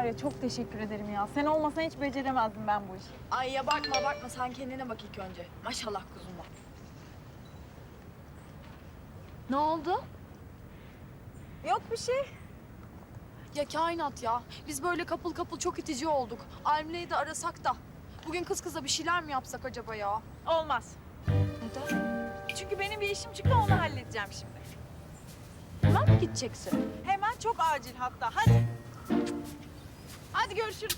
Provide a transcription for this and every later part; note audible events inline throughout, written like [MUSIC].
var ya çok teşekkür ederim ya. Sen olmasan hiç beceremezdim ben bu işi. Ay ya bakma bakma sen kendine bak ilk önce. Maşallah kuzum bak. Ne oldu? Yok bir şey. Ya kainat ya. Biz böyle kapıl kapıl çok itici olduk. Almine'yi de arasak da. Bugün kız kıza bir şeyler mi yapsak acaba ya? Olmaz. Neden? Çünkü benim bir işim çıktı onu halledeceğim şimdi. Hemen mi gideceksin? Hemen çok acil hatta. Hadi. Hadi görüşürüz.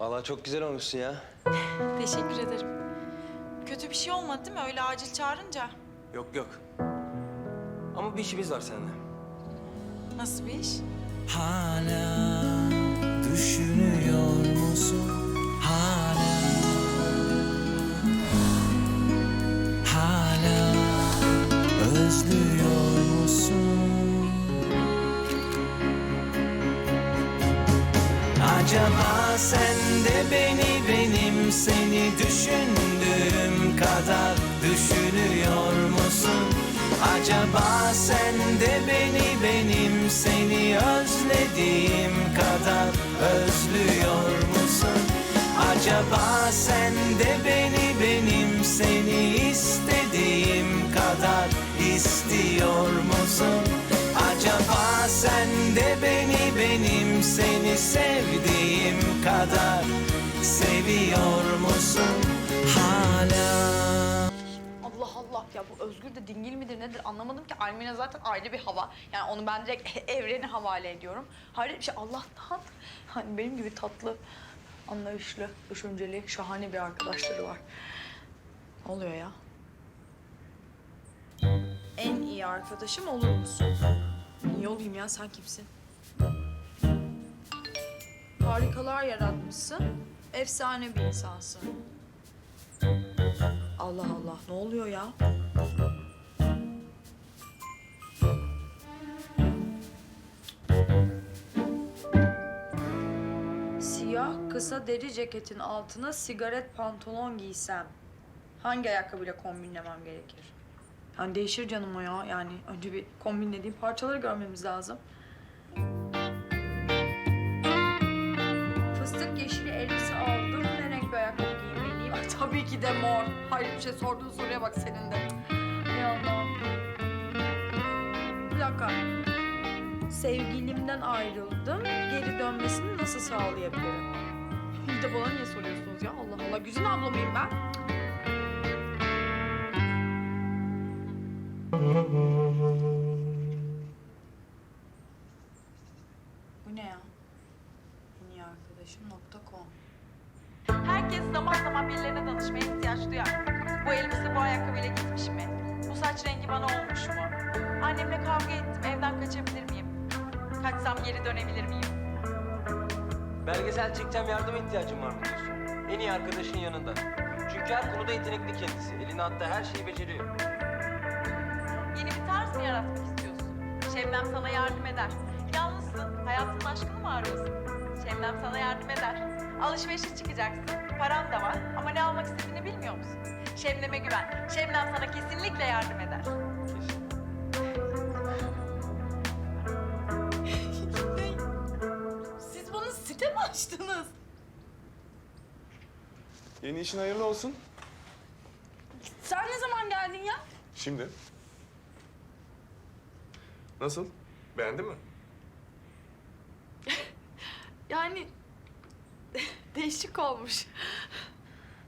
Vallahi çok güzel olmuşsun ya. Teşekkür ederim. Kötü bir şey olmadı değil mi öyle acil çağırınca? Yok yok. Ama bir işimiz var seninle. Nasıl bir iş? Hala düşünüyor musun? Hala Acaba sen de beni benim seni düşündüğüm kadar düşünüyor musun? Acaba sen de beni benim seni özlediğim kadar özlüyor musun? Acaba sen de beni benim seni istediğim kadar istiyor musun? Seni sevdiğim kadar seviyor musun hala? Allah Allah ya bu Özgür de dingil midir nedir anlamadım ki. Almine zaten ayrı bir hava. Yani onu ben direkt [LAUGHS] evrene havale ediyorum. Hayret bir şey Allah'tan hani benim gibi tatlı, anlayışlı, düşünceli, şahane bir arkadaşları var. Ne oluyor ya? En iyi arkadaşım olur musun? Niye olayım ya sen kimsin? Harikalar yaratmışsın. Efsane bir insansın. Allah Allah ne oluyor ya? Siyah kısa deri ceketin altına sigaret pantolon giysem hangi ayakkabıyla kombinlemem gerekir? Yani değişir canım o ya. Yani önce bir kombinlediğim parçaları görmemiz lazım. Tabii ki de mor. Hayır bir şey sorduğun soruya bak senin de. Ya Allah'ım. Bir dakika. Sevgilimden ayrıldım. Geri dönmesini nasıl sağlayabilirim? Bir de bana niye soruyorsunuz ya? Allah Allah. Güzin abla mıyım ben? Bu ne ya? En iyi arkadaşım.com Herkes zaman zaman birilerine danışmaya ihtiyaç duyar. Bu elbise bu ayakkabıyla gitmiş mi? Bu saç rengi bana olmuş mu? Annemle kavga ettim evden kaçabilir miyim? Kaçsam geri dönebilir miyim? Belgesel çekeceğim yardıma ihtiyacım var mı diyorsun? En iyi arkadaşın yanında. Çünkü her konuda yetenekli kendisi. Eline attığı her şeyi beceriyor. Yeni bir tarz mı yaratmak istiyorsun? Şebnem sana yardım eder. Yalnızsın, hayatının aşkını mı arıyorsun? Şebnem sana yardım eder. Alışverişe çıkacaksın, paran da var ama ne almak istediğini bilmiyor musun? Şebnem'e güven. Şebnem sana kesinlikle yardım eder. [LAUGHS] Siz bana site mi açtınız? Yeni işin hayırlı olsun. Sen ne zaman geldin ya? Şimdi. Nasıl? Beğendin mi? [LAUGHS] Yani değişik olmuş.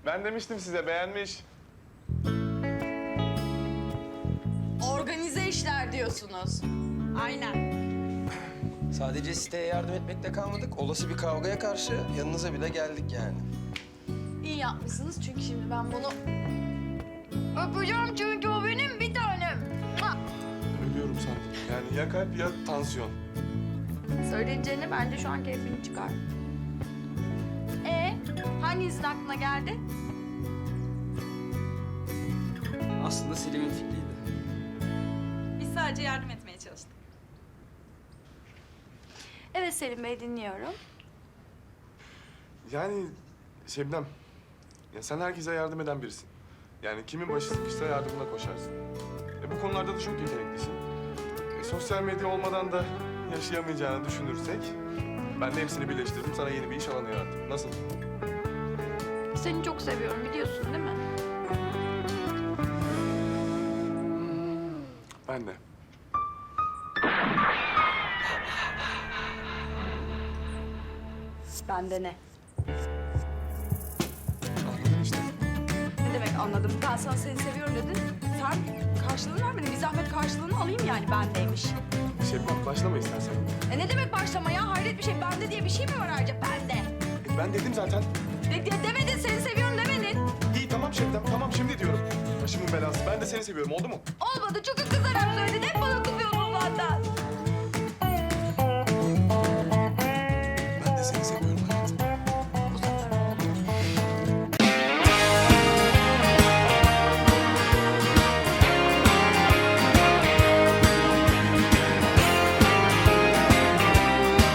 Ben demiştim size beğenmiş. Organize işler diyorsunuz. Aynen. Sadece siteye yardım etmekle kalmadık. Olası bir kavgaya karşı yanınıza bile geldik yani. İyi yapmışsınız çünkü şimdi ben bunu öpeceğim çünkü o benim bir tanem. Mua! Ölüyorum sandım. Yani ya kalp ya tansiyon. Söyleyeceğine bence şu an keyfini çıkar. Ee, hanginizin aklına geldi? Aslında Selim'in fikriydi. Biz sadece yardım etmeye çalıştık. Evet Selim Bey dinliyorum. Yani Şebnem, ya sen herkese yardım eden birisin. Yani kimin başı sıkışsa yardımına koşarsın. E, bu konularda da çok yeteneklisin. E, sosyal medya olmadan da yaşayamayacağını düşünürsek... Ben de hepsini birleştirdim, sana yeni bir iş alanı yarattım. Nasıl? Seni çok seviyorum biliyorsun değil mi? Ben de. Bende ne? Anladın işte. Ne demek anladım. Ben sana seni seviyorum dedin. Sen karşılığını vermedin. Bir zahmet karşılığını alayım yani bendeymiş. Şebnem başlama istersen. E ne demek başlama ya? Hayret bir şey. Bende diye bir şey mi var ayrıca? Bende. E, ben dedim zaten. De, de- demedin seni seviyorum demedin. İyi tamam Şebnem, tamam şimdi diyorum. Başımın belası. Ben de seni seviyorum, oldu mu? Olmadı çünkü kızarak söyledin. Hep bana kızıyorsun zaten.